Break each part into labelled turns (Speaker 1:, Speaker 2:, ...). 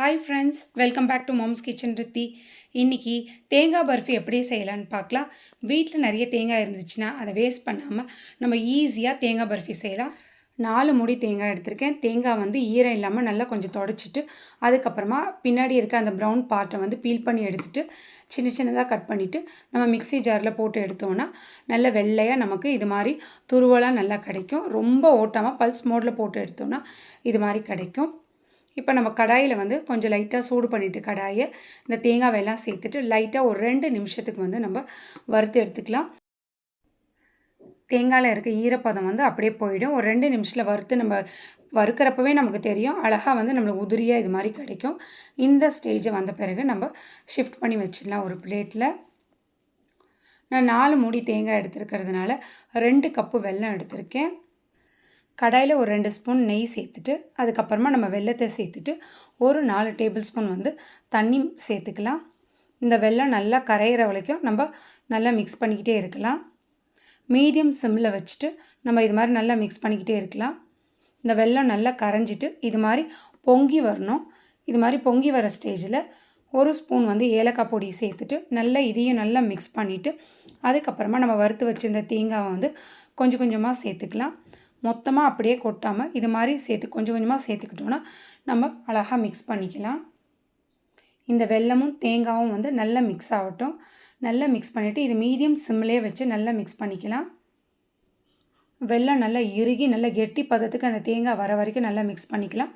Speaker 1: Hi friends welcome back to mom's kitchen Rithi இன்றைக்கி தேங்காய் பர்ஃபி எப்படி செய்யலான்னு பார்க்கலாம். வீட்டில் நிறைய தேங்காய் இருந்துச்சுன்னா அதை வேஸ்ட் பண்ணாமல் நம்ம ஈஸியாக தேங்காய் பர்ஃபி செய்யலாம். நாலு முடி தேங்காய் எடுத்திருக்கேன். தேங்காய் வந்து ஈரம் இல்லாமல் நல்லா கொஞ்சம் தொடச்சிட்டு அதுக்கப்புறமா பின்னாடி இருக்க அந்த ப்ரௌன் பார்ட்டை வந்து பீல் பண்ணி எடுத்துட்டு சின்ன சின்னதாக கட் பண்ணிவிட்டு நம்ம மிக்ஸி ஜாரில் போட்டு எடுத்தோன்னா நல்ல வெள்ளையாக நமக்கு இது மாதிரி துருவலாக நல்லா கிடைக்கும். ரொம்ப ஓட்டாமல் பல்ஸ் மோடில் போட்டு எடுத்தோன்னா இது மாதிரி கிடைக்கும். இப்போ நம்ம கடாயில் வந்து கொஞ்சம் லைட்டாக சூடு பண்ணிவிட்டு கடாயை இந்த தேங்காவெல்லாம் சேர்த்துட்டு லைட்டாக ஒரு ரெண்டு நிமிஷத்துக்கு வந்து நம்ம வறுத்து எடுத்துக்கலாம். தேங்காயில் இருக்க ஈரப்பதம் வந்து அப்படியே போயிடும். ஒரு ரெண்டு நிமிஷத்தில் வறுத்து நம்ம வறுக்கிறப்பவே நமக்கு தெரியும். அழகாக வந்து நம்மளுக்கு உதிரியாக இது மாதிரி கிடைக்கும். இந்த ஸ்டேஜை வந்த பிறகு நம்ம ஷிஃப்ட் பண்ணி வச்சிடலாம் ஒரு பிளேட்டில் நான் நாலு மூடி தேங்காய் எடுத்துருக்கிறதுனால ரெண்டு கப்பு வெல்லம் எடுத்திருக்கேன். கடாயில் ஒரு ரெண்டு ஸ்பூன் நெய் சேர்த்துட்டு அதுக்கப்புறமா நம்ம வெள்ளத்தை சேர்த்துட்டு ஒரு நாலு டேபிள் ஸ்பூன் வந்து தண்ணி சேர்த்துக்கலாம். இந்த வெல்லம் நல்லா கரையிற வரைக்கும் நம்ம நல்லா மிக்ஸ் பண்ணிக்கிட்டே இருக்கலாம். மீடியம் சிம்மில் வச்சுட்டு நம்ம இது மாதிரி நல்லா மிக்ஸ் பண்ணிக்கிட்டே இருக்கலாம். இந்த வெல்லம் நல்லா கரைஞ்சிட்டு இது மாதிரி பொங்கி வரணும். இது மாதிரி பொங்கி வர ஸ்டேஜில் ஒரு ஸ்பூன் வந்து ஏலக்காய் பொடி சேர்த்துட்டு நல்லா இதையும் நல்லா மிக்ஸ் பண்ணிவிட்டு அதுக்கப்புறமா நம்ம வறுத்து வச்சுருந்த தேங்காவை வந்து கொஞ்சம் கொஞ்சமாக சேர்த்துக்கலாம். மொத்தமாக அப்படியே கொட்டாமல் இது மாதிரி சேர்த்து கொஞ்சம் கொஞ்சமாக சேர்த்துக்கிட்டோன்னா நம்ம அழகாக மிக்ஸ் பண்ணிக்கலாம். இந்த வெல்லமும் தேங்காயும் வந்து நல்லா மிக்ஸ் ஆகட்டும். நல்லா மிக்ஸ் பண்ணிவிட்டு இது மீடியம் சிம்லேயே வச்சு நல்லா மிக்ஸ் பண்ணிக்கலாம். வெல்லம் நல்லா இறுகி நல்லா கெட்டி பதத்துக்கு அந்த தேங்காய் வர வரைக்கும் நல்லா மிக்ஸ் பண்ணிக்கலாம்.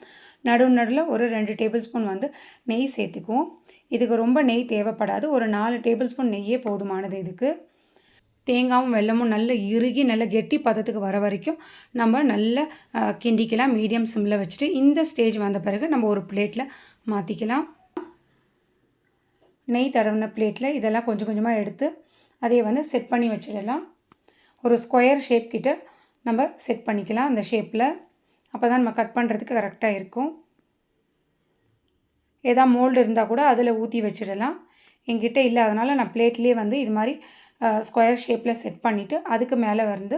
Speaker 1: நடு நடுவில் ஒரு ரெண்டு டேபிள் ஸ்பூன் வந்து நெய் சேர்த்துக்குவோம். இதுக்கு ரொம்ப நெய் தேவைப்படாது. ஒரு நாலு டேபிள் ஸ்பூன் நெய்யே போதுமானது இதுக்கு. தேங்காயும் வெல்லமும் நல்ல இறுகி நல்லா கெட்டி பதத்துக்கு வர வரைக்கும் நம்ம நல்லா கிண்டிக்கலாம். மீடியம் சிம்மில் வச்சுட்டு இந்த ஸ்டேஜ் வந்த பிறகு நம்ம ஒரு பிளேட்டில் மாற்றிக்கலாம் நெய் தடவின பிளேட்டில் இதெல்லாம் கொஞ்சம் கொஞ்சமாக எடுத்து அதை வந்து செட் பண்ணி வச்சிடலாம். ஒரு ஸ்கொயர் ஷேப் கிட்ட நம்ம செட் பண்ணிக்கலாம் அந்த ஷேப்பில் அப்போ தான் நம்ம கட் பண்ணுறதுக்கு கரெக்டாக இருக்கும். எதா மோல்டு இருந்தால் கூட அதில் ஊற்றி வச்சிடலாம். என்கிட்ட இல்லை. அதனால் நான் பிளேட்லேயே வந்து இது மாதிரி ஸ்கொயர் ஷேப்பில் செட் பண்ணிவிட்டு அதுக்கு மேலே வந்து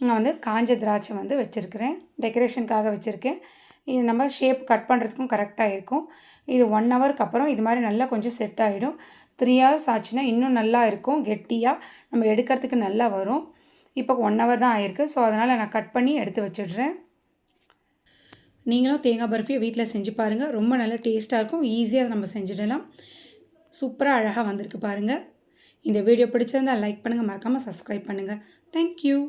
Speaker 1: நான் வந்து காஞ்ச திராட்சை வந்து வச்சுருக்கிறேன். டெக்கரேஷனுக்காக வச்சுருக்கேன். இது நம்ம ஷேப் கட் பண்ணுறதுக்கும் கரெக்டாக இருக்கும். இது ஒன் ஹவருக்கு அப்புறம் இது மாதிரி நல்லா கொஞ்சம் செட் ஆகிடும் த்ரீ ஹவர்ஸ் ஆச்சுன்னா இன்னும் நல்லா இருக்கும். கெட்டியாக நம்ம எடுக்கிறதுக்கு நல்லா வரும். இப்போ ஒன் ஹவர் தான் ஆயிருக்கு. ஸோ அதனால் நான் கட் பண்ணி எடுத்து வச்சிடுறேன். நீங்களும் தேங்காய் பர்ஃபியை வீட்டில் செஞ்சு பாருங்கள் ரொம்ப நல்லா டேஸ்ட்டாக இருக்கும். ஈஸியாக நம்ம செஞ்சிடலாம். சூப்பராக அழகாக வந்திருக்கு பாருங்கள் இந்த வீடியோ பிடிச்சிருந்தால் லைக் பண்ணுங்கள் மறக்காமல் சப்ஸ்கிரைப் பண்ணுங்கள் தேங்க்யூ